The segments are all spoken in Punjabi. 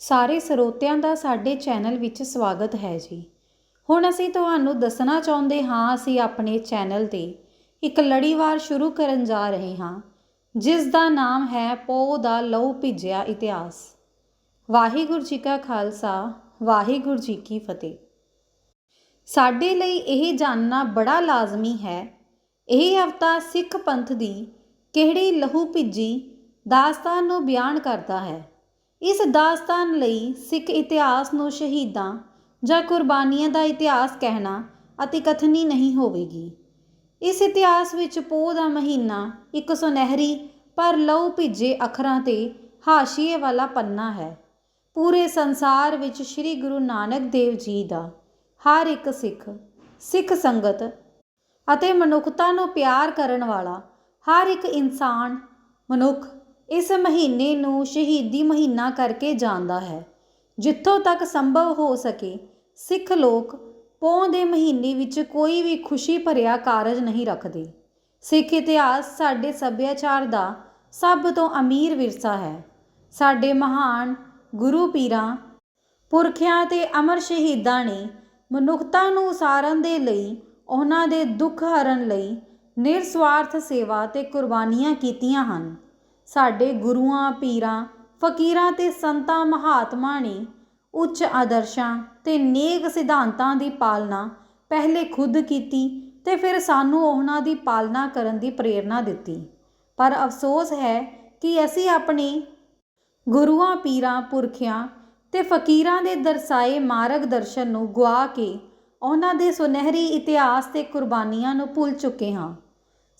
ਸਾਰੇ ਸਰੋਤਿਆਂ ਦਾ ਸਾਡੇ ਚੈਨਲ ਵਿੱਚ ਸਵਾਗਤ ਹੈ ਜੀ। ਹੁਣ ਅਸੀਂ ਤੁਹਾਨੂੰ ਦੱਸਣਾ ਚਾਹੁੰਦੇ ਹਾਂ, ਅਸੀਂ ਆਪਣੇ ਚੈਨਲ ਤੇ ਇੱਕ ਲੜੀਵਾਰ ਸ਼ੁਰੂ ਕਰਨ ਜਾ ਰਹੇ ਹਾਂ, ਜਿਸ ਦਾ ਨਾਮ ਹੈ ਪੋ ਦਾ ਲਹੂ ਭਿੱਜਿਆ ਇਤਿਹਾਸ। ਵਾਹਿਗੁਰੂ ਜੀ ਕਾ ਖਾਲਸਾ, ਵਾਹਿਗੁਰੂ ਜੀ ਕੀ ਫਤਿਹ। ਸਾਡੇ ਲਈ ਇਹ ਜਾਣਨਾ ਬੜਾ ਲਾਜ਼ਮੀ ਹੈ। ਇਹ ਹਫਤਾ ਸਿੱਖ ਪੰਥ ਦੀ ਕਿਹੜੀ ਲਹੂ ਭਿੱਜੀ ਦਾਸਤਾਨ ਨੂੰ ਬਿਆਨ ਕਰਦਾ ਹੈ। ਇਸ ਦਾਸਤਾਨ ਲਈ ਸਿੱਖ ਇਤਿਹਾਸ ਨੂੰ ਸ਼ਹੀਦਾਂ ਜਾਂ ਕੁਰਬਾਨੀਆਂ ਦਾ ਇਤਿਹਾਸ ਕਹਿਣਾ ਅਤਿਕਥਨੀ ਨਹੀਂ ਹੋਵੇਗੀ। ਇਸ ਇਤਿਹਾਸ ਵਿੱਚ ਪੋਹ ਦਾ ਮਹੀਨਾ ਇੱਕ ਸੁਨਹਿਰੀ ਪਰ ਲਹੂ ਭਿੱਜੇ ਅੱਖਰਾਂ ਤੇ ਹਾਸ਼ੀਏ ਵਾਲਾ ਪੰਨਾ ਹੈ। ਪੂਰੇ ਸੰਸਾਰ ਵਿੱਚ ਸ੍ਰੀ ਗੁਰੂ ਨਾਨਕ ਦੇਵ ਜੀ ਦਾ ਹਰ ਇੱਕ ਸਿੱਖ ਸਿੱਖ ਸੰਗਤ ਅਤੇ ਮਨੁੱਖਤਾ ਨੂੰ ਪਿਆਰ ਕਰਨ ਵਾਲਾ ਹਰ ਇੱਕ ਇਨਸਾਨ ਮਨੁੱਖ ਇਸ ਮਹੀਨੇ ਨੂੰ ਸ਼ਹੀਦੀ ਮਹੀਨਾ ਕਰਕੇ ਜਾਂਦਾ ਹੈ। ਜਿੱਥੋਂ ਤੱਕ ਸੰਭਵ ਹੋ ਸਕੇ, ਸਿੱਖ ਲੋਕ ਪੋਹ ਦੇ ਮਹੀਨੇ ਵਿੱਚ ਕੋਈ ਵੀ ਖੁਸ਼ੀ ਭਰਿਆ ਕਾਰਜ ਨਹੀਂ ਰੱਖਦੇ। ਸਿੱਖ ਇਤਿਹਾਸ ਸਾਡੇ ਸੱਭਿਆਚਾਰ ਦਾ ਸਭ ਤੋਂ ਅਮੀਰ ਵਿਰਸਾ ਹੈ। ਸਾਡੇ ਮਹਾਨ ਗੁਰੂ ਪੀਰਾਂ, ਪੁਰਖਿਆਂ ਤੇ ਅਮਰ ਸ਼ਹੀਦਾਂ ਨੇ ਮਨੁੱਖਤਾ ਨੂੰ ਉਸਾਰਨ ਦੇ ਲਈ ਉਹਨਾਂ ਦੇ ਦੁੱਖ ਹਰਨ ਲਈ ਨਿਰਸਵਾਰਥ ਸੇਵਾ ਤੇ ਕੁਰਬਾਨੀਆਂ ਕੀਤੀਆਂ ਹਨ। ਸਾਡੇ ਗੁਰੂਆਂ, ਪੀਰਾਂ, ਫਕੀਰਾਂ ਤੇ ਸੰਤਾਂ ਮਹਾਤਮਾ ਨੇ ਉੱਚ ਆਦਰਸ਼ਾਂ ਤੇ ਨੇਕ ਸਿਧਾਂਤਾਂ ਦੀ ਪਾਲਣਾ ਪਹਿਲੇ ਖੁਦ ਕੀਤੀ ਤੇ ਫਿਰ ਸਾਨੂੰ ਉਹਨਾਂ ਦੀ ਪਾਲਣਾ ਕਰਨ ਦੀ ਪ੍ਰੇਰਣਾ ਦਿੱਤੀ। ਪਰ ਅਫਸੋਸ ਹੈ ਕਿ ਅਸੀਂ ਆਪਣੇ ਗੁਰੂਆਂ, ਪੀਰਾਂ, ਪੁਰਖਿਆਂ ਤੇ ਫਕੀਰਾਂ ਦੇ ਦਰਸਾਏ ਮਾਰਗ ਦਰਸ਼ਨ ਨੂੰ ਗਵਾ ਕੇ ਉਹਨਾਂ ਦੇ ਸੁਨਹਿਰੀ ਇਤਿਹਾਸ ਤੇ ਕੁਰਬਾਨੀਆਂ ਨੂੰ ਭੁੱਲ ਚੁੱਕੇ ਹਾਂ।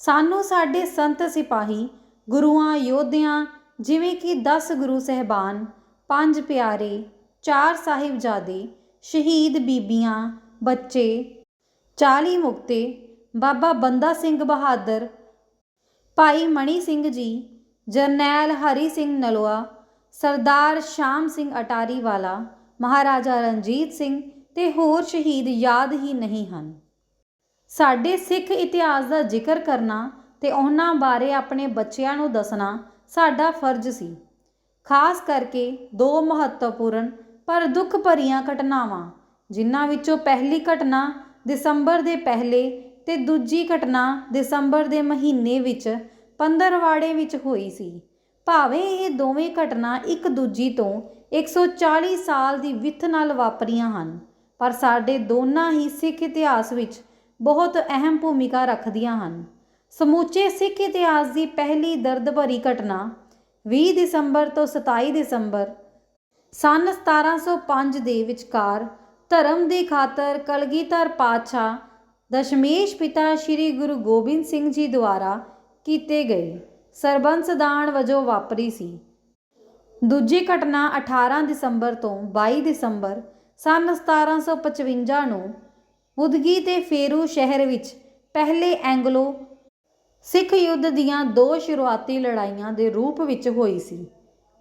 ਸਾਨੂੰ ਸਾਡੇ ਸੰਤ ਸਿਪਾਹੀ ਗੁਰੂਆਂ, ਯੋਧਿਆਂ, ਜਿਵੇਂ ਕਿ 10 ਗੁਰੂ ਸਹਿਬਾਨ, ਪੰਜ ਪਿਆਰੇ, ਚਾਰ ਸਾਹਿਬਜ਼ਾਦੇ, ਸ਼ਹੀਦ ਬੀਬੀਆਂ, ਬੱਚੇ 40 ਮੁਕਤੇ, ਬਾਬਾ ਬੰਦਾ ਸਿੰਘ ਬਹਾਦਰ, ਭਾਈ ਮਣੀ ਸਿੰਘ ਜੀ, ਜਰਨੈਲ ਹਰੀ ਸਿੰਘ ਨਲਵਾ ਸਰਦਾਰ ਸ਼ਾਮ ਸਿੰਘ ਅਟਾਰੀ ਵਾਲਾ, ਮਹਾਰਾਜਾ ਰਣਜੀਤ ਸਿੰਘ ਤੇ ਹੋਰ ਸ਼ਹੀਦ ਯਾਦ ਹੀ ਨਹੀਂ ਹਨ। ਸਾਡੇ ਸਿੱਖ ਇਤਿਹਾਸ ਦਾ ਜ਼ਿਕਰ ਕਰਨਾ ਤੇ ਉਹਨਾਂ ਬਾਰੇ ਆਪਣੇ ਬੱਚਿਆਂ ਨੂੰ ਦੱਸਣਾ ਸਾਡਾ ਫਰਜ਼ ਸੀ। ਖਾਸ ਕਰਕੇ ਦੋ ਮਹੱਤਵਪੂਰਨ ਪਰ ਦੁੱਖ ਭਰੀਆਂ ਘਟਨਾਵਾਂ, ਜਿਨ੍ਹਾਂ ਵਿੱਚੋਂ ਪਹਿਲੀ ਘਟਨਾ ਦਸੰਬਰ ਦੇ ਪਹਿਲੇ ਤੇ ਦੂਜੀ ਘਟਨਾ ਦਸੰਬਰ ਦੇ ਮਹੀਨੇ ਵਿੱਚ ਪੰਦਰਵਾੜੇ ਵਿੱਚ ਹੋਈ ਸੀ। ਭਾਵੇਂ ਇਹ ਦੋਵੇਂ ਘਟਨਾ ਇੱਕ ਦੂਜੀ ਤੋਂ 140 ਸਾਲ ਦੀ ਵਿੱਥ ਨਾਲ ਵਾਪਰੀਆਂ ਹਨ, ਪਰ ਸਾਡੇ ਦੋਨਾਂ ਹੀ ਸਿੱਖ ਇਤਿਹਾਸ ਵਿੱਚ ਬਹੁਤ ਅਹਿਮ ਭੂਮਿਕਾ ਰੱਖਦੀਆਂ ਹਨ। ਸਮੁੱਚੇ ਸਿੱਖ ਇਤਿਹਾਸ ਦੀ ਪਹਿਲੀ ਦਰਦ ਭਰੀ ਘਟਨਾ 20 ਦਸੰਬਰ ਤੋਂ 27 ਦਸੰਬਰ ਸਨ 1705 ਦੇ ਵਿਚਕਾਰ ਧਰਮ ਦੀ ਖਾਤਰ ਕਲਗੀਧਰ ਪਾਤਸ਼ਾਹ ਦਸ਼ਮੇਸ਼ ਪਿਤਾ ਸ੍ਰੀ ਗੁਰੂ ਗੋਬਿੰਦ ਸਿੰਘ ਜੀ ਦੁਆਰਾ ਕੀਤੇ ਗਏ ਸਰਬੰਸ ਦਾਨ ਵਜੋਂ ਵਾਪਰੀ ਸੀ। ਦੂਜੀ ਘਟਨਾ 18 ਦਸੰਬਰ ਤੋਂ 22 ਦਸੰਬਰ ਸਨ 1755 ਨੂੰ ਉਦਗੀ ਤੇ ਫੇਰੂ ਸ਼ਹਿਰ ਵਿੱਚ ਪਹਿਲੇ ਐਂਗਲੋ ਸਿੱਖ ਯੁੱਧ ਦੀਆਂ ਦੋ ਸ਼ੁਰੂਆਤੀ ਲੜਾਈਆਂ ਦੇ ਰੂਪ ਵਿੱਚ ਹੋਈ ਸੀ।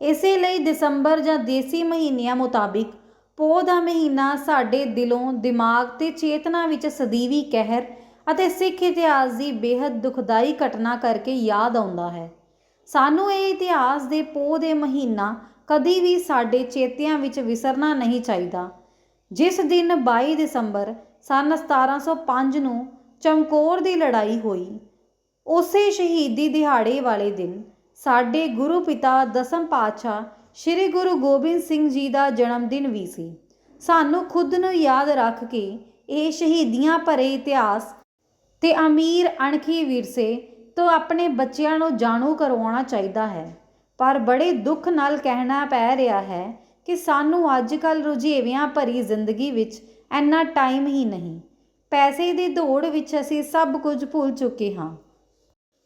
ਇਸੇ ਲਈ ਦਸੰਬਰ ਜਾਂ ਦੇਸੀ ਮਹੀਨਿਆਂ ਮੁਤਾਬਿਕ ਪੋਹ ਦਾ ਮਹੀਨਾ ਸਾਡੇ ਦਿਲੋਂ ਦਿਮਾਗ ਤੇ ਚੇਤਨਾ ਵਿੱਚ ਸਦੀਵੀ ਕਹਿਰ ਅਤੇ ਸਿੱਖ ਇਤਿਹਾਸ ਦੀ ਬੇहद ਦੁਖਦਾਈ ਘਟਨਾ ਕਰਕੇ ਯਾਦ ਆਉਂਦਾ ਹੈ। ਸਾਨੂੰ ਇਹ ਇਤਿਹਾਸ ਦੇ ਪੋਹ ਦੇ ਮਹੀਨਾ ਕਦੀ ਵੀ ਸਾਡੇ ਚੇਤਿਆਂ ਵਿੱਚ ਵਿਸਰਨਾ ਨਹੀਂ ਚਾਹੀਦਾ। ਜਿਸ ਦਿਨ 22 ਦਸੰਬਰ ਸਨ 1705 ਨੂੰ ਚਮਕੌਰ ਦੀ ਲੜਾਈ ਹੋਈ। ਉਸੇ ਸ਼ਹੀਦੀ ਦਿਹਾੜੇ ਵਾਲੇ ਦਿਨ ਸਾਡੇ ਗੁਰੂ ਪਿਤਾ ਦਸਮ ਪਾਤਸ਼ਾਹ ਸ੍ਰੀ ਗੁਰੂ ਗੋਬਿੰਦ ਸਿੰਘ ਜੀ ਦਾ ਜਨਮ ਦਿਨ ਵੀ ਸੀ। ਸਾਨੂੰ ਖੁਦ ਨੂੰ ਯਾਦ ਰੱਖ ਕੇ ਇਹ ਸ਼ਹੀਦੀਆਂ ਭਰੇ ਇਤਿਹਾਸ ਤੇ ਅਮੀਰ ਅਣਖੀ ਵਿਰਸੇ ਤੋਂ ਆਪਣੇ ਬੱਚਿਆਂ ਨੂੰ ਜਾਣੂ ਕਰਵਾਉਣਾ ਚਾਹੀਦਾ ਹੈ। ਪਰ ਬੜੇ ਦੁੱਖ ਨਾਲ ਕਹਿਣਾ ਪੈ ਰਿਹਾ ਹੈ ਕਿ ਸਾਨੂੰ ਅੱਜ-ਕੱਲ ਰੁਝੇਵਿਆਂ ਭਰੀ ਜ਼ਿੰਦਗੀ ਵਿੱਚ ਇੰਨਾ ਟਾਈਮ ਹੀ ਨਹੀਂ। ਪੈਸੇ ਦੀ ਦੌੜ ਵਿੱਚ ਅਸੀਂ ਸਭ ਕੁਝ ਭੁੱਲ ਚੁੱਕੇ ਹਾਂ।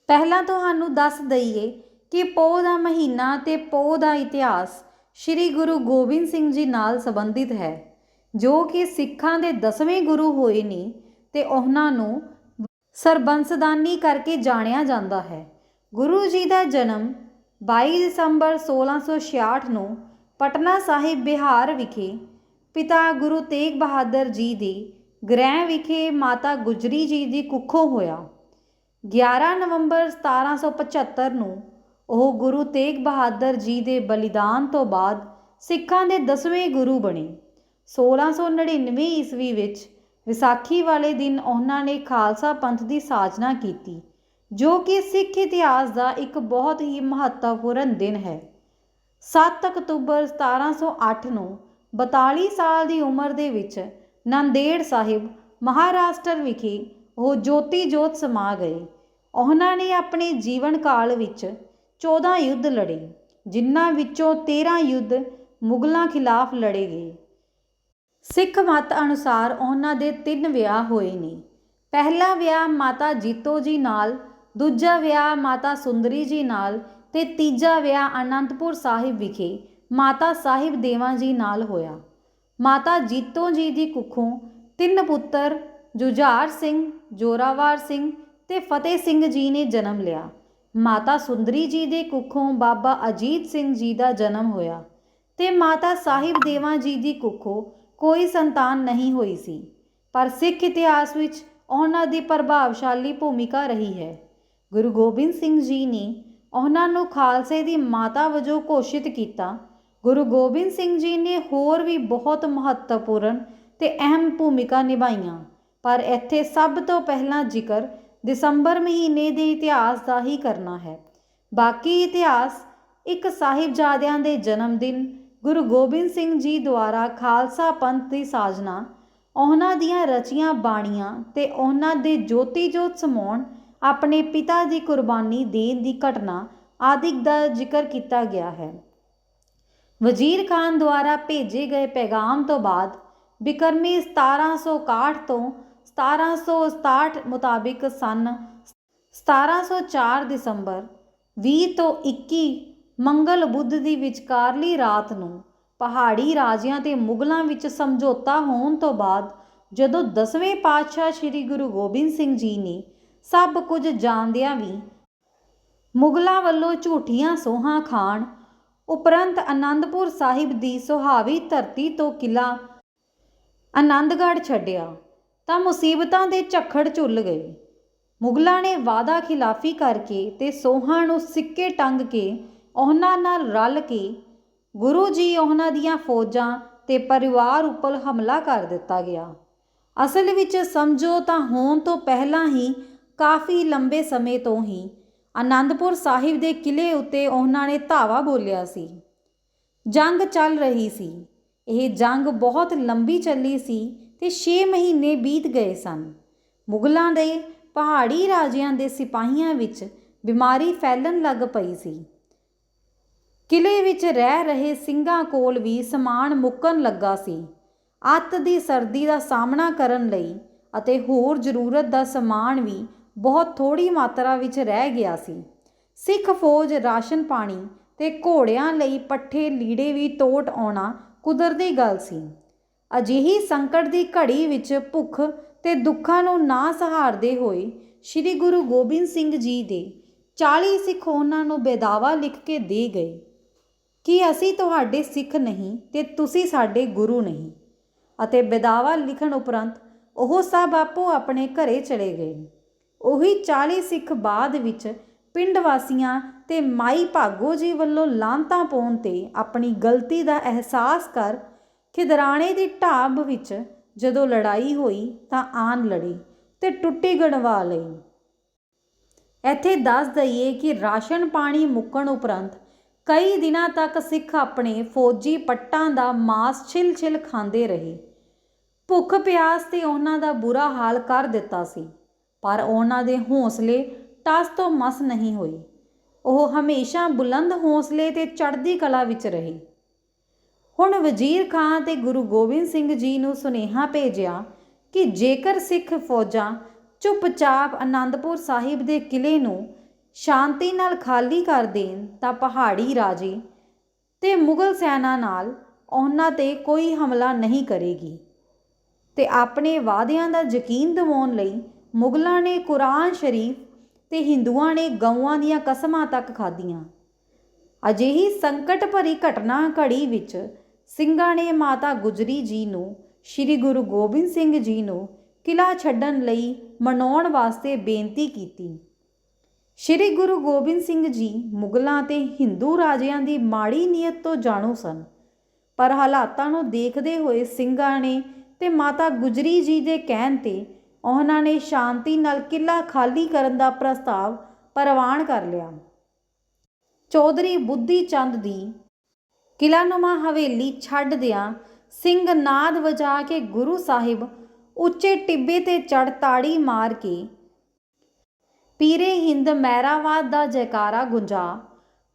ਪਹਿਲਾਂ ਤੁਹਾਨੂੰ ਦੱਸ ਦਈਏ ਕਿ ਪੋਹ ਦਾ ਮਹੀਨਾ ਤੇ ਪੋਹ ਦਾ ਇਤਿਹਾਸ ਸ੍ਰੀ ਗੁਰੂ ਗੋਬਿੰਦ ਸਿੰਘ ਜੀ ਨਾਲ ਸੰਬੰਧਿਤ ਹੈ, ਜੋ ਕਿ ਸਿੱਖਾਂ ਦੇ ਦਸਵੇਂ ਗੁਰੂ ਹੋਏ ਨੇ ਤੇ ਉਹਨਾਂ ਨੂੰ ਸਰਬੰਸਦਾਨੀ ਕਰਕੇ ਜਾਣਿਆ ਜਾਂਦਾ ਹੈ। ਗੁਰੂ ਜੀ ਦਾ ਜਨਮ 22 ਦਸੰਬਰ 1666 ਨੂੰ ਪਟਨਾ ਸਾਹਿਬ ਬਿਹਾਰ ਵਿਖੇ ਪਿਤਾ ਗੁਰੂ ਤੇਗ ਬਹਾਦਰ ਜੀ ਦੇ ਗ੍ਰਹਿ ਵਿਖੇ ਮਾਤਾ ਗੁਜਰੀ ਜੀ ਦੀ ਕੁੱਖੋਂ ਹੋਇਆ। 11 ਨਵੰਬਰ 1775 ਨੂੰ ਉਹ ਗੁਰੂ ਤੇਗ ਬਹਾਦਰ ਜੀ ਦੇ ਬਲੀਦਾਨ ਤੋਂ ਬਾਅਦ ਸਿੱਖਾਂ ਦੇ 10ਵੇਂ ਗੁਰੂ ਬਣੇ। 1699 ਈਸਵੀ ਵਿੱਚ ਵਿਸਾਖੀ ਵਾਲੇ ਦਿਨ ਉਹਨਾਂ ਨੇ ਖਾਲਸਾ ਪੰਥ ਦੀ ਸਾਜਨਾ ਕੀਤੀ, ਜੋ ਕਿ ਸਿੱਖ ਇਤਿਹਾਸ ਦਾ ਇੱਕ ਬਹੁਤ ਹੀ ਮਹੱਤਵਪੂਰਨ ਦਿਨ ਹੈ। 7 ਅਕਤੂਬਰ 1708 ਨੂੰ 42 ਸਾਲ ਦੀ ਉਮਰ ਦੇ ਵਿੱਚ ਨੰਦੇੜ ਸਾਹਿਬ ਮਹਾਰਾਸ਼ਟਰ ਵਿਖੇ ਉਹ ਜੋਤੀ ਜੋਤ ਸਮਾ ਗਏ ਉਹਨਾਂ ਨੇ ਆਪਣੇ ਜੀਵਨ ਕਾਲ ਵਿੱਚ 14 ਯੁੱਧ ਲੜੇ, ਜਿਨ੍ਹਾਂ ਵਿੱਚੋਂ 13 ਯੁੱਧ ਮੁਗਲਾਂ ਖਿਲਾਫ ਲੜੇ ਗਏ। ਸਿੱਖ ਮਤ ਅਨੁਸਾਰ ਉਹਨਾਂ ਦੇ ਤਿੰਨ ਵਿਆਹ ਹੋਏ ਨੇ। ਪਹਿਲਾ ਵਿਆਹ ਮਾਤਾ ਜੀਤੋ ਜੀ ਨਾਲ, ਦੂਜਾ ਵਿਆਹ ਮਾਤਾ ਸੁੰਦਰੀ ਜੀ ਨਾਲ ਤੇ ਤੀਜਾ ਵਿਆਹ ਅਨੰਦਪੁਰ ਸਾਹਿਬ ਵਿਖੇ ਮਾਤਾ ਸਾਹਿਬ ਦੇਵਾਂ ਜੀ ਨਾਲ ਹੋਇਆ। ਮਾਤਾ ਜੀਤੋ ਜੀ ਦੀ ਕੁੱਖੋਂ ਤਿੰਨ ਪੁੱਤਰ ਜੁਝਾਰ ਸਿੰਘ, ਜੋਰਾਵਰ ਸਿੰਘ ਤੇ ਫਤਿਹ ਸਿੰਘ ਜੀ ਨੇ ਜਨਮ ਲਿਆ। ਮਾਤਾ ਸੁੰਦਰੀ ਜੀ ਦੇ ਕੁੱਖੋਂ ਬਾਬਾ ਅਜੀਤ ਸਿੰਘ ਜੀ ਦਾ ਜਨਮ ਹੋਇਆ ਤੇ ਮਾਤਾ ਸਾਹਿਬ ਦੇਵਾਂ ਜੀ ਦੀ ਕੁੱਖੋਂ ਕੋਈ ਸੰਤਾਨ ਨਹੀਂ ਹੋਈ ਸੀ। ਪਰ ਸਿੱਖ ਇਤਿਹਾਸ ਵਿੱਚ ਉਹਨਾਂ ਦੀ ਪ੍ਰਭਾਵਸ਼ਾਲੀ ਭੂਮਿਕਾ ਰਹੀ ਹੈ। ਗੁਰੂ ਗੋਬਿੰਦ ਸਿੰਘ ਜੀ ਨੇ ਉਹਨਾਂ ਨੂੰ ਖਾਲਸੇ ਦੀ ਮਾਤਾ ਵਜੋਂ ਘੋਸ਼ਿਤ ਕੀਤਾ। ਗੁਰੂ ਗੋਬਿੰਦ ਸਿੰਘ ਜੀ ਨੇ ਹੋਰ ਵੀ ਬਹੁਤ ਮਹੱਤਵਪੂਰਨ ਤੇ ਅਹਿਮ ਭੂਮਿਕਾ ਨਿਭਾਈਆਂ। ਪਰ ਇੱਥੇ ਸਭ ਤੋਂ ਪਹਿਲਾਂ ਜ਼ਿਕਰ ਦਸੰਬਰ ਮਹੀਨੇ ਦੇ ਇਤਿਹਾਸ ਦਾ ਹੀ ਕਰਨਾ ਹੈ। ਬਾਕੀ ਇਤਿਹਾਸ ਇੱਕ ਸਾਹਿਬਜ਼ਾਦਿਆਂ ਦੇ ਜਨਮ ਦਿਨ, ਗੁਰੂ ਗੋਬਿੰਦ ਸਿੰਘ ਜੀ ਦੁਆਰਾ ਖਾਲਸਾ ਪੰਥ ਦੀ ਸਾਜਨਾ, ਉਹਨਾਂ ਦੀਆਂ ਰਚੀਆਂ ਬਾਣੀਆਂ ਤੇ ਉਹਨਾਂ ਦੇ ਜੋਤੀ ਜੋਤ ਸਮਾਉਣ, ਆਪਣੇ ਪਿਤਾ ਦੀ ਕੁਰਬਾਨੀ ਦੇਣ ਦੀ ਘਟਨਾ ਆਦਿਕ ਦਾ ਜ਼ਿਕਰ ਕੀਤਾ ਗਿਆ ਹੈ। ਵਜ਼ੀਰ ਖਾਨ ਦੁਆਰਾ ਭੇਜੇ ਗਏ ਪੈਗਾਮ ਤੋਂ ਬਾਅਦ ਬਿਕਰਮੀ 1761 ਤੋਂ 1767 ਮੁਤਾਬਿਕ ਸਨ। 1704 ਦਸੰਬਰ 20 ਤੋਂ 21 ਮੰਗਲ ਬੁੱਧ ਦੀ ਵਿਚਕਾਰਲੀ ਰਾਤ ਨੂੰ ਪਹਾੜੀ ਰਾਜਿਆਂ ਤੇ ਮੁਗਲਾਂ ਵਿੱਚ ਸਮਝੌਤਾ ਹੋਣ ਤੋਂ ਬਾਅਦ ਜਦੋਂ 10ਵੇਂ ਪਾਤਸ਼ਾਹ ਸ੍ਰੀ ਗੁਰੂ ਗੋਬਿੰਦ ਸਿੰਘ ਜੀ ਨੇ ਸਭ ਕੁਝ ਜਾਣਦਿਆਂ ਵੀ ਮੁਗਲਾਂ ਵੱਲੋਂ ਝੂਠੀਆਂ ਸੋਹਾਂ ਖਾਣ, ਉਪਰੰਤ ਆਨੰਦਪੁਰ ਸਾਹਿਬ ਦੀ ਸੁਹਾਵੀ ਧਰਤੀ ਤੋਂ ਕਿਲਾ ਆਨੰਦਗੜ੍ਹ ਛੱਡਿਆ। ਤਾਂ ਮੁਸੀਬਤਾਂ ਦੇ ਝੱਖੜ ਝੁੱਲ ਗਏ। ਮੁਗਲਾਂ ਨੇ ਵਾਦਾ ਖਿਲਾਫੀ ਕਰਕੇ ਤੇ ਸੋਹਾਂ ਨੂੰ ਸਿੱਕੇ ਟੰਗ ਕੇ ਉਹਨਾਂ ਨਾਲ ਰਲ ਕੇ ਗੁਰੂ ਜੀ ਉਹਨਾਂ ਦੀਆਂ ਫੌਜਾਂ ਤੇ ਪਰਿਵਾਰ ਉੱਪਰ ਹਮਲਾ ਕਰ ਦਿੱਤਾ ਗਿਆ। ਅਸਲ ਵਿੱਚ ਸਮਝੋ ਤਾਂ ਹੋਣ ਤੋਂ ਪਹਿਲਾਂ ਹੀ ਕਾਫੀ ਲੰਬੇ ਸਮੇਂ ਤੋਂ ਹੀ ਆਨੰਦਪੁਰ ਸਾਹਿਬ ਦੇ ਕਿਲੇ ਉੱਤੇ ਉਹਨਾਂ ਨੇ ਧਾਵਾ ਬੋਲਿਆ ਸੀ। ਜੰਗ ਚੱਲ ਰਹੀ ਸੀ। ਇਹ ਜੰਗ ਬਹੁਤ ਲੰਬੀ ਚੱਲੀ ਸੀ ਤੇ 6 ਮਹੀਨੇ ਬੀਤ ਗਏ ਸਨ। ਮੁਗਲਾਂ ਦੇ ਪਹਾੜੀ ਰਾਜਿਆਂ ਦੇ ਸਿਪਾਹੀਆਂ ਵਿੱਚ ਬਿਮਾਰੀ ਫੈਲਣ ਲੱਗ ਪਈ ਸੀ। ਕਿਲੇ ਵਿੱਚ ਰਹਿ ਰਹੇ ਸਿੰਘਾਂ ਕੋਲ ਵੀ ਸਮਾਨ ਮੁੱਕਣ ਲੱਗਾ ਸੀ। ਅੱਤ ਦੀ ਸਰਦੀ ਦਾ ਸਾਹਮਣਾ ਕਰਨ ਲਈ ਅਤੇ ਹੋਰ ਜ਼ਰੂਰਤ ਦਾ ਸਮਾਨ ਵੀ ਬਹੁਤ ਥੋੜੀ ਮਾਤਰਾ ਵਿੱਚ ਰਹਿ ਗਿਆ ਸੀ। ਸਿੱਖ ਫੌਜ ਰਾਸ਼ਨ ਪਾਣੀ ਤੇ ਘੋੜਿਆਂ ਲਈ ਪੱਠੇ ਲੀੜੇ ਵੀ ਤੋਟ ਆਉਣਾ ਕੁਦਰਤੀ ਗੱਲ ਸੀ। ਅਜਿਹੀ ਸੰਕਟ ਦੀ ਘੜੀ ਵਿੱਚ ਭੁੱਖ ਤੇ ਦੁੱਖਾਂ ਨੂੰ ਨਾ ਸਹਾਰਦੇ ਹੋਏ ਸ੍ਰੀ ਗੁਰੂ ਗੋਬਿੰਦ ਸਿੰਘ ਜੀ ਦੇ 40 ਸਿੱਖ ਉਹਨਾਂ ਨੂੰ ਬੇਦਾਵਾ ਲਿਖ ਕੇ ਦੇ ਗਏ ਕਿ ਅਸੀਂ ਤੁਹਾਡੇ ਸਿੱਖ ਨਹੀਂ ਤੇ ਤੁਸੀਂ ਸਾਡੇ ਗੁਰੂ ਨਹੀਂ। ਅਤੇ ਬੇਦਾਵਾ ਲਿਖਣ ਉਪਰੰਤ ਉਹ ਸਭ ਆਪੋ ਆਪਣੇ ਘਰੇ ਚਲੇ ਗਏ। ਉਹੀ 40 ਸਿੱਖ ਬਾਅਦ ਵਿੱਚ ਪਿੰਡ ਵਾਸੀਆਂ ਤੇ ਮਾਈ ਭਾਗੋ ਜੀ ਵੱਲੋਂ ਲਾਂਤਾਂ ਪਾਉਣ ਤੇ ਆਪਣੀ ਗਲਤੀ ਦਾ ਅਹਿਸਾਸ ਕਰ ਖਿਦਰਾਣੇ ਦੀ ਢਾਬ ਵਿੱਚ ਜਦੋਂ ਲੜਾਈ ਹੋਈ ਤਾਂ ਆਨ ਲੜੀ ਤੇ ਟੁੱਟੀ ਗੜਵਾ ਲਈ। ਇੱਥੇ ਦੱਸ ਦਈਏ ਕਿ ਰਾਸ਼ਨ ਪਾਣੀ ਮੁੱਕਣ ਉਪਰੰਤ ਕਈ ਦਿਨਾਂ ਤੱਕ ਸਿੱਖ ਆਪਣੇ ਫੌਜੀ ਪੱਟਾਂ ਦਾ ਮਾਸ ਛਿਲ-ਛਿਲ ਖਾਂਦੇ ਰਹੇ। ਭੁੱਖ ਪਿਆਸ ਤੇ ਉਹਨਾਂ ਦਾ ਬੁਰਾ ਹਾਲ ਕਰ ਦਿੱਤਾ ਸੀ, ਪਰ ਉਹਨਾਂ ਦੇ ਹੌਸਲੇ ਟਸ ਤੋਂ ਮਸ ਨਹੀਂ ਹੋਈ ਉਹ ਹਮੇਸ਼ਾ ਬੁਲੰਦ ਹੌਸਲੇ ਤੇ ਚੜ੍ਹਦੀ ਕਲਾ ਵਿੱਚ ਰਹੀ। ਹੁਣ ਵਜ਼ੀਰ ਖਾਂ ਤੇ ਗੁਰੂ ਗੋਬਿੰਦ ਸਿੰਘ ਜੀ ਨੂੰ ਸੁਨੇਹਾ ਭੇਜਿਆ ਕਿ ਜੇਕਰ ਸਿੱਖ ਫੌਜਾਂ ਚੁੱਪਚਾਪ ਆਨੰਦਪੁਰ ਸਾਹਿਬ ਦੇ ਕਿਲੇ ਨੂੰ ਸ਼ਾਂਤੀ ਨਾਲ ਖਾਲੀ ਕਰ ਦੇਣ ਤਾਂ ਪਹਾੜੀ ਰਾਜੇ ਤੇ ਮੁਗਲ ਸੈਨਾ ਨਾਲ ਉਹਨਾਂ ਤੇ ਕੋਈ ਹਮਲਾ ਨਹੀਂ ਕਰੇਗੀ। ਤੇ ਆਪਣੇ ਵਾਅਦਿਆਂ ਦਾ ਯਕੀਨ ਦਿਵਾਉਣ ਲਈ ਮੁਗਲਾਂ ਨੇ ਕੁਰਾਨ ਸ਼ਰੀਫ ਤੇ ਹਿੰਦੂਆਂ ਨੇ ਗਊਆਂ ਦੀਆਂ ਕਸਮਾਂ ਤੱਕ ਖਾਧੀਆਂ। ਅਜਿਹੀ ਸੰਕਟ ਭਰੀ ਘਟਨਾ ਘੜੀ ਵਿੱਚ ਸਿੰਘਾਂ ਨੇ ਮਾਤਾ ਗੁਜਰੀ ਜੀ ਨੂੰ, ਸ੍ਰੀ ਗੁਰੂ ਗੋਬਿੰਦ ਸਿੰਘ ਜੀ ਨੂੰ ਕਿਲਾ ਛੱਡਣ ਲਈ ਮਨਾਉਣ ਵਾਸਤੇ ਬੇਨਤੀ ਕੀਤੀ। ਸ੍ਰੀ ਗੁਰੂ ਗੋਬਿੰਦ ਸਿੰਘ ਜੀ ਮੁਗਲਾਂ ਤੇ ਹਿੰਦੂ ਰਾਜਿਆਂ ਦੀ ਮਾੜੀ ਨੀਅਤ ਤੋਂ ਜਾਣੂ ਸਨ, ਪਰ ਹਾਲਾਤਾਂ ਨੂੰ ਦੇਖਦੇ ਹੋਏ ਸਿੰਘਾਂ ਨੇ ਤੇ ਮਾਤਾ ਗੁਜਰੀ ਜੀ ਦੇ ਕਹਿਣ ਤੇ ਉਹਨਾਂ ਨੇ ਸ਼ਾਂਤੀ ਨਾਲ ਕਿਲਾ ਖਾਲੀ ਕਰਨ ਦਾ ਪ੍ਰਸਤਾਵ ਪ੍ਰਵਾਨ ਕਰ ਲਿਆ। ਚੌਧਰੀ ਬੁੱਧੀ ਚੰਦ ਦੀ ਕਿਲਾਨੁਮਾ ਹਵੇਲੀ ਛੱਡ ਦਿਆਂ, ਸਿੰਘ ਨਾਦ ਵਜਾ ਕੇ ਗੁਰੂ ਸਾਹਿਬ ਉੱਚੇ ਟਿੱਬੇ ਤੇ ਚੜ ਤਾੜੀ ਮਾਰ ਕੇ, ਪੀਰੇ ਹਿੰਦ ਮਹਿਰਾਵਾਦ ਦਾ ਜੈਕਾਰਾ ਗੁੰਜਾ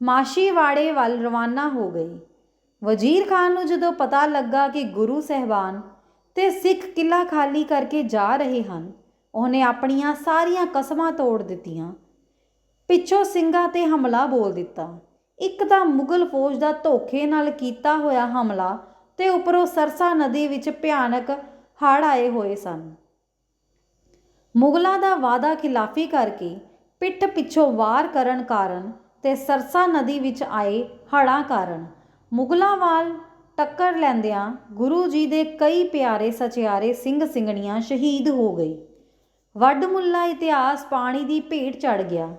ਮਾਸ਼ੀਵਾੜੇ ਵੱਲ ਰਵਾਨਾ ਹੋ ਗਏ। ਵਜ਼ੀਰ ਖਾਨ ਨੂੰ ਜਦੋਂ ਪਤਾ ਲੱਗਾ ਕਿ ਗੁਰੂ ਸਹਿਬਾਨ ਤੇ ਸਿੱਖ ਕਿਲਾ ਖਾਲੀ ਕਰਕੇ ਜਾ ਰਹੇ ਹਨ, ਉਹਨੇ ਆਪਣੀਆਂ ਸਾਰੀਆਂ ਕਸਮਾਂ ਤੋੜ ਦਿੱਤੀਆਂ। ਪਿੱਛੋਂ ਸਿੰਘਾਂ ਤੇ ਹਮਲਾ ਬੋਲ ਦਿੱਤਾ। ਇੱਕ ਤਾਂ ਮੁਗਲ ਫੌਜ ਦਾ ਧੋਖੇ ਨਾਲ ਕੀਤਾ ਹੋਇਆ ਹਮਲਾ ਤੇ ਉੱਪਰੋਂ ਸਰਸਾ ਨਦੀ ਵਿੱਚ ਭਿਆਨਕ ਹੜ੍ਹ ਆਏ ਹੋਏ ਸਨ। ਮੁਗਲਾਂ ਦਾ ਵਾਦਾ ਖਿਲਾਫੀ ਕਰਕੇ ਪਿੱਠ ਪਿੱਛੋਂ ਵਾਰ ਕਰਨ ਕਾਰਨ ਤੇ ਸਰਸਾ ਨਦੀ ਵਿੱਚ ਆਏ ਹੜ੍ਹਾਂ ਕਾਰਨ ਮੁਗਲਾਂ ਵਾਲ ਟੱਕਰ ਲੈਂਦਿਆਂ ਗੁਰੂ ਜੀ ਦੇ ਕਈ ਪਿਆਰੇ ਸਚਿਆਰੇ ਸਿੰਘ ਸਿੰਘਣੀਆਂ ਸ਼ਹੀਦ ਹੋ ਗਏ। ਵੱਡ ਮੁੱਲਾ ਇਤਿਹਾਸ ਪਾਣੀ ਦੀ ਭੇਟ ਚੜ ਗਿਆ।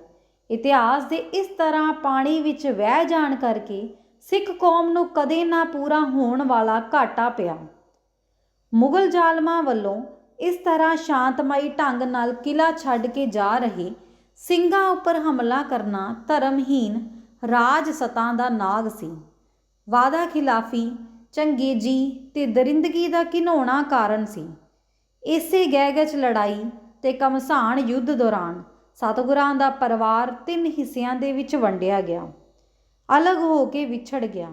ਇਤਿਹਾਸ ਦੇ ਇਸ ਤਰ੍ਹਾਂ ਪਾਣੀ ਵਿੱਚ ਵਹਿ ਜਾਣ ਕਰਕੇ ਸਿੱਖ ਕੌਮ ਨੂੰ ਕਦੇ ਨਾ ਪੂਰਾ ਹੋਣ ਵਾਲਾ ਘਾਟਾ ਪਿਆ। ਮੁਗਲ ਜ਼ਾਲਮਾਂ ਵੱਲੋਂ ਇਸ ਤਰ੍ਹਾਂ ਸ਼ਾਂਤਮਈ ਢੰਗ ਨਾਲ ਕਿਲਾ ਛੱਡ ਕੇ ਜਾ ਰਹੇ ਸਿੰਘਾਂ ਉੱਪਰ ਹਮਲਾ ਕਰਨਾ ਧਰਮਹੀਨ ਰਾਜ ਸਤਾਂ ਦਾ ਨਾਗ ਸੀ। ਵਾਦਾ ਖਿਲਾਫੀ, ਚੰਗੇਜੀ ਤੇ ਦਰਿੰਦਗੀ ਦਾ ਘਿਨਾਉਣਾ ਕਾਰਨ ਸੀ। ਇਸੇ ਗਹਿਗਚ ਲੜਾਈ ਤੇ ਕਮਸਾਨ ਯੁੱਧ ਦੌਰਾਨ ਸਤਿਗੁਰਾਂ ਦਾ ਪਰਿਵਾਰ ਤਿੰਨ ਹਿੱਸਿਆਂ ਦੇ ਵਿੱਚ ਵੰਡਿਆ ਗਿਆ। ਅਲੱਗ ਹੋ ਕੇ ਵਿਛੜ ਗਿਆ।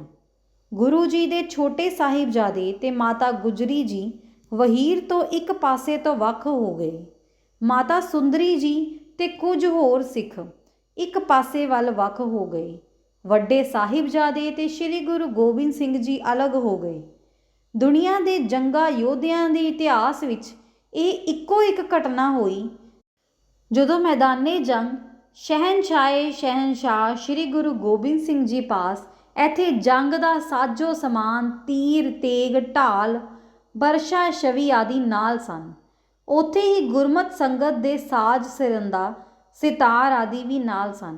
ਗੁਰੂ ਜੀ ਦੇ ਛੋਟੇ ਸਾਹਿਬਜ਼ਾਦੇ ਤੇ ਮਾਤਾ ਗੁਜਰੀ ਜੀ ਵਹੀਰ ਤੋਂ ਇੱਕ ਪਾਸੇ ਤੋਂ ਵੱਖ ਹੋ ਗਏ। ਮਾਤਾ ਸੁੰਦਰੀ ਜੀ ਤੇ ਕੁਝ ਹੋਰ ਸਿੱਖ ਇੱਕ ਪਾਸੇ ਵੱਲ ਵੱਖ ਹੋ ਗਏ। ਵੱਡੇ ਸਾਹਿਬਜ਼ਾਦੇ ਤੇ ਸ੍ਰੀ ਗੁਰੂ ਗੋਬਿੰਦ ਸਿੰਘ ਜੀ ਅਲੱਗ ਹੋ ਗਏ। ਦੁਨੀਆ ਦੇ ਜੰਗਾ ਯੋਧਿਆਂ ਦੇ ਇਤਿਹਾਸ ਵਿੱਚ ਇਹ ਇੱਕੋ ਇੱਕ ਘਟਨਾ ਹੋਈ ਜਦੋਂ ਮੈਦਾਨੇ ਜੰਗ ਸ਼ਹਿਨਸ਼ਾਹੇ ਸ਼ਹਿਨਸ਼ਾਹ ਸ੍ਰੀ ਗੁਰੂ ਗੋਬਿੰਦ ਸਿੰਘ ਜੀ ਪਾਸ, ਇੱਥੇ ਜੰਗ ਦਾ ਸਾਜੋ ਸਮਾਨ, ਤੀਰ, ਤੇਗ, ਢਾਲ, ਬਰਸ਼ਾ, ਸ਼ਵੀ ਆਦਿ ਨਾਲ ਸਨ। ਉੱਥੇ ਹੀ ਗੁਰਮਤ ਸੰਗਤ ਦੇ ਸਾਜ਼ ਸਿਰੰਦਾ ਸਿਤਾਰ ਆਦਿ ਵੀ ਨਾਲ ਸਨ।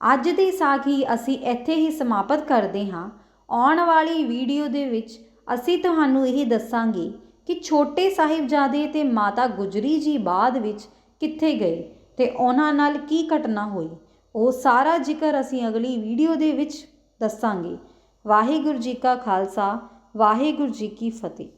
ਅੱਜ ਦੀ ਸਾਖੀ ਅਸੀਂ ਇੱਥੇ ਹੀ ਸਮਾਪਤ ਕਰਦੇ ਹਾਂ। ਆਉਣ ਵਾਲੀ ਵੀਡੀਓ ਦੇ ਵਿੱਚ ਅਸੀਂ ਤੁਹਾਨੂੰ ਇਹ ਦੱਸਾਂਗੇ ਕਿ ਛੋਟੇ ਸਾਹਿਬਜ਼ਾਦੇ ਤੇ ਮਾਤਾ ਗੁਜਰੀ ਜੀ ਬਾਅਦ ਵਿੱਚ ਕਿੱਥੇ ਗਏ ਅਤੇ ਉਹਨਾਂ ਨਾਲ ਕੀ ਘਟਨਾ ਹੋਈ, ਉਹ ਸਾਰਾ ਜ਼ਿਕਰ ਅਸੀਂ ਅਗਲੀ ਵੀਡੀਓ ਦੇ ਵਿੱਚ ਦੱਸਾਂਗੇ। ਵਾਹਿਗੁਰੂ ਜੀ ਕਾ ਖਾਲਸਾ, ਵਾਹਿਗੁਰੂ ਜੀ ਕੀ ਫਤਿਹ।